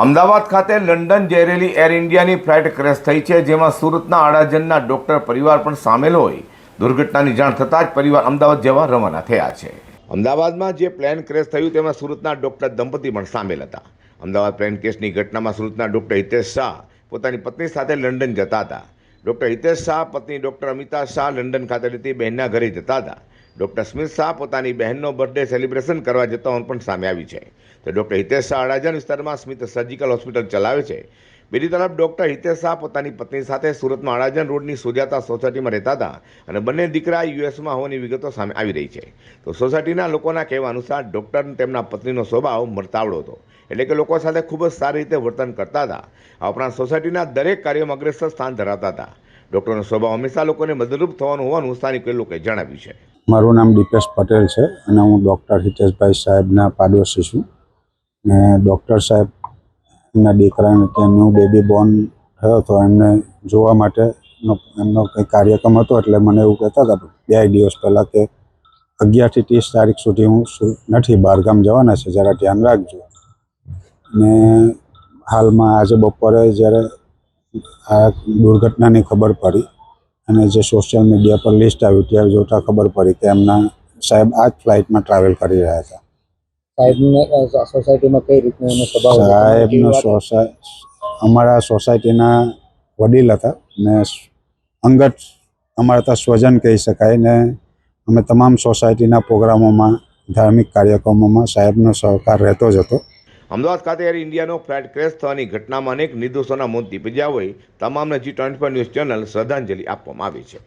અમદાવાદ ખાતે લંડન જઈ રહેલી એર ઇન્ડિયાની ફ્લાઇટ ક્રેશ થઈ છે, જેમાં સુરતના આડાજનના ડોક્ટર પરિવાર પણ સામેલ હોય. દુર્ઘટનાની જાણ થતાં જ પરિવાર અમદાવાદ જવા રવાના થયા છે. અમદાવાદમાં જે પ્લેન ક્રેશ થયું તેમાં સુરતના ડોક્ટર દંપતી પણ સામેલ હતા. અમદાવાદ પ્લેન કેસની ઘટનામાં સુરતના ડોક્ટર હિતેશ શાહ પોતાની પત્ની સાથે લંડન જતા હતા. ડૉક્ટર હિતેશ શાહ, પત્ની ડૉક્ટર અમિતા શાહ લંડન ખાતે રહેતી બહેનના ઘરે જતા હતા. ડોક્ટર સ્મિત શાહ પોતાની બહેનનો બર્થડે સેલિબ્રેશન કરવા જતા હોવાનું પણ સામે આવી છે. તો ડોક્ટર હિતેશ શાહ અડાજણ વિસ્તારમાં સ્મિત સર્જિકલ હોસ્પિટલ ચલાવે છે. બીજી તરફ ડોક્ટર હિતેશ શાહ પોતાની પત્ની સાથે સુરતમાં અડાજણ રોડની સુજાતા સોસાયટીમાં રહેતા હતા અને બંને દીકરા યુએસમાં હોવાની વિગતો સામે આવી રહી છે. તો સોસાયટીના લોકોના કહેવા અનુસાર ડૉક્ટર તેમના પત્નીનો સ્વભાવ મરતાવડો હતો. એટલે કે લોકો સાથે ખૂબ જ સારી રીતે વર્તન કરતા હતા. આ ઉપરાંત સોસાયટીના દરેક કાર્યમાં અગ્રેસર સ્થાન ધરાવતા હતા. ડૉક્ટરનો સ્વભાવ હંમેશા લોકોને મદદરૂપ થવાનું હોવાનું સ્થાનિક લોકોએ જણાવ્યું છે. મારું નામ દીપેશ પટેલ છે અને હું ડૉક્ટર હિતેશભાઈ સાહેબના પાડોશી છું. ને ડૉક્ટર સાહેબ એમના દીકરાને ત્યાં ન્યૂ બેબી બોર્ન થયો હતો. એમને જોવા માટેનો એમનો કંઈ કાર્યક્રમ હતો એટલે મને એવું કહેતા હતા બે દિવસ પહેલાં કે અગિયારથી ત્રીસ તારીખ સુધી હું નથી, બહારગામ જવાના છે, જરા ધ્યાન રાખજો. ને હાલમાં આજે બપોરે જ્યારે આ દુર્ઘટનાની ખબર પડી અને જે સોશિયલ મીડિયા પર લિસ્ટ આવ્યું ત્યારે જોતા ખબર પડી કે એમના સાહેબ આ જ ફ્લાઇટમાં ટ્રાવેલ કરી રહ્યા હતા. સાહેબને સોસાયટીમાં કઈ રીતનો એનો સ્વભાવ સાહેબનો સોસાય અમારા સોસાયટીના વડીલ હતા. ને અંગત અમારા ત્યાં સ્વજન કહી શકાય ને અમે તમામ સોસાયટીના પ્રોગ્રામોમાં ધાર્મિક કાર્યક્રમોમાં સાહેબનો સહકાર રહેતો જ હતો. અમદાવાદ ખાતે એર ઇન્ડિયાનો ફ્લાઇટ ક્રેશ થવાની ઘટનામાં અનેક નિર્દોષોના મોત નીપજ્યા હોય, તમામને જી ટ્વેન્ટી ન્યૂઝ ચેનલ શ્રદ્ધાંજલિ આપવામાં આવી છે.